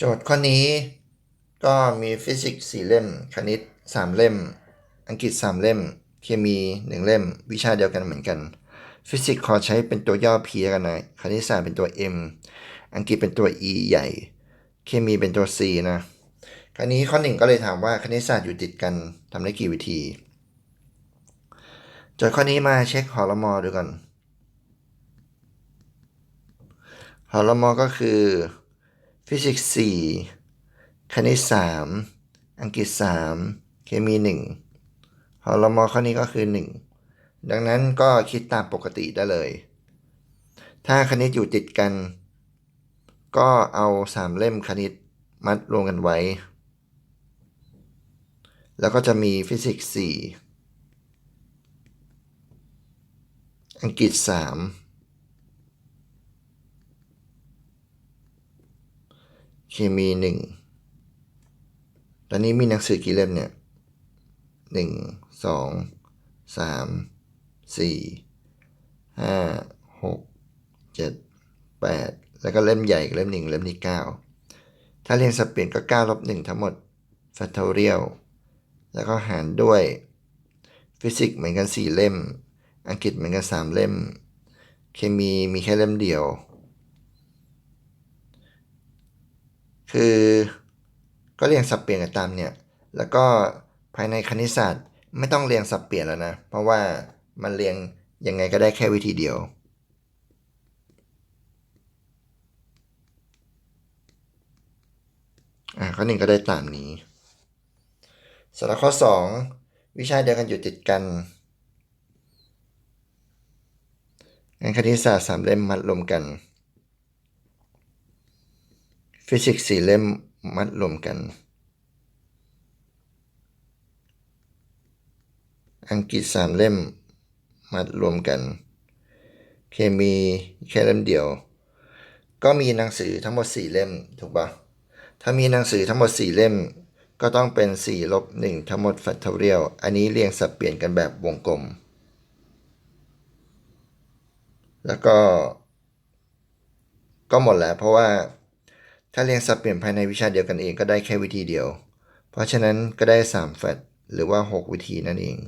โจทย์ข้อนี้ก็มีฟิสิกส์สี่เล่ม คณิตสามเล่ม อังกฤษสามเล่ม เคมีหนึ่งเล่ม วิชาเดียวกันเหมือนกัน ฟิสิกส์ขอใช้เป็นตัวย่อ P กันนะ คณิตศาสตร์เป็นตัว M อังกฤษเป็นตัว E ใหญ่ เคมีเป็นตัว C นะ คราวนี้ข้อหนึ่งก็เลยถามว่าคณิตศาสตร์อยู่ติดกันทำได้กี่วิธี โจทย์ข้อนี้มาเช็คหอละมอดูก่อนหอละมอก็คือ ฟิสิกส์4คณิต3อังกฤษ3เคมี1หอละมอข้อนี้ก็คือ1ดังนั้นก็คิดตามปกติได้เลย ถ้าคณิตอยู่ติดกัน ก็เอา3เล่มคณิตมัดรวมกันไว้ แล้วก็จะมีฟิสิกส์4อังกฤษ3เค มีหนึ่งตอนนี้มีหนังสือกี่เล่มเนี่ยหนึ่งสองสามสี่ห้าหกเจ็ดแปดแล้วก็เล่มใหญ่เล่มหนึ่งเล่มที่เก้าถ้าเรียงสับเปลี่ยนก็เก้าลบหนึ่งทั้งหมด factorial แล้วก็หารด้วยฟิสิกส์เหมือนกันสี่เล่ม อังกฤษเหมือนกันสามเล่ม เคมีมีแค่เล่มเดียว คือก็เรียงสับเปลี่ยนกันตามเนี่ยแล้วก็ภายในคณิตศาสตร์ไม่ต้องเรียงสับเปลี่ยนแล้วนะ เพราะว่ามันเรียงยังไงก็ได้แค่วิธีเดียว อ่าข้อหนึ่งก็ได้ตามนี้สำหรับข้อ 2 วิชาเดียวกันอยู่ติดกันงานคณิตศาสตร์สามเล่มมัดรวมกัน ฟิสิกส์สี่เล่มมัดรวมกัน อังกฤษสามเล่มมัดรวมกัน เคมีแค่เล่มเดียว ก็มีหนังสือทั้งหมดสี่เล่มถูกปะถ้ามีหนังสือทั้งหมดสี่เล่ม ก็ต้องเป็น4ลบ1ทั้งหมด factorial อันนี้เรียงสับเปลี่ยนกันแบบวงกลม แล้วก็ ก็หมดแล้วเพราะว่า ถ้าเรียงสับเปลี่ยนภายในวิชาเดียวกันเองก็ได้แค่วิธีเดียว เพราะฉะนั้นก็ได้3แฟตหรือว่า 6 วิธีนั่นเอง